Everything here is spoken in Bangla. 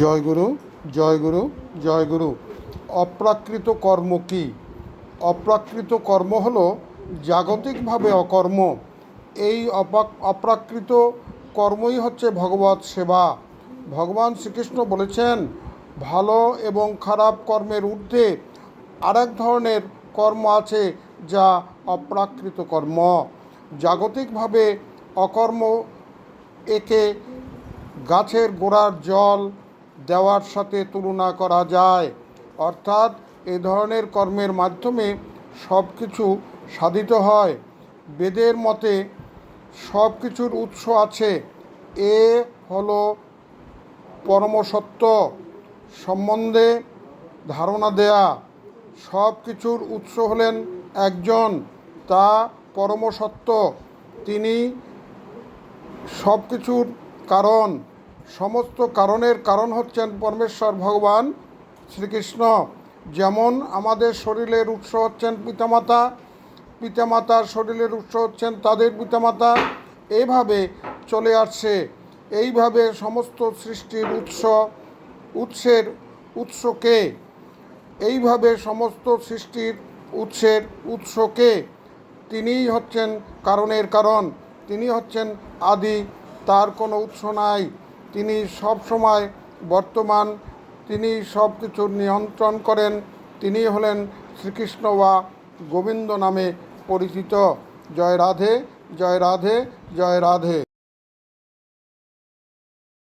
জয়গুরু জয়গুরু জয়গুরু অপ্রাকৃত কর্ম কি? অপ্রাকৃত কর্ম হলো জাগতিকভাবে অকর্ম। এই অপ্রাকৃত কর্মই হচ্ছে ভগবত সেবা। ভগবান শ্রীকৃষ্ণ বলেছেন, ভালো এবং খারাপ কর্মের ঊর্ধ্বে আরেক ধরনের কর্ম আছে যা অপ্রাকৃত কর্ম। জাগতিকভাবে অকর্ম একে গাছের গোড়ার জল দেওয়ার সাথে তুলনা করা যায়। অর্থাৎ এ ধরনের কর্মের মাধ্যমে সব কিছু সাধিত হয়। বেদের মতে সব কিছুর উৎস আছে। এ হলো পরমসত্য, সম্বন্ধে ধারণা দেয়া। সব কিছুর উৎস হলেন একজন, তা পরমসত্য। তিনি সব কিছুর কারণ। সমস্ত কারণের কারণ হচ্ছেন পরমেশ্বর ভগবান শ্রীকৃষ্ণ। যেমন আমাদের শরীরের উৎস হচ্ছেন পিতামাতা, পিতামাতার শরীরের উৎস হচ্ছেন তাদের পিতামাতা। এইভাবে চলে আসছে, এইভাবে সমস্ত সৃষ্টির উৎস, উৎসের উৎসকে, এইভাবে সমস্ত সৃষ্টির উৎসের উৎসকে। তিনিই হচ্ছেন কারণের কারণ তিনি হচ্ছেন আদি, তার কোনো উৎস নাই। তিনি সব সময় বর্তমান, তিনি সব কিছু নিয়ন্ত্রণ করেন, তিনি হলেন শ্রীকৃষ্ণ বা গোবিন্দ নামে পরিচিত। জয় রাধে জয় রাধে জয় রাধে।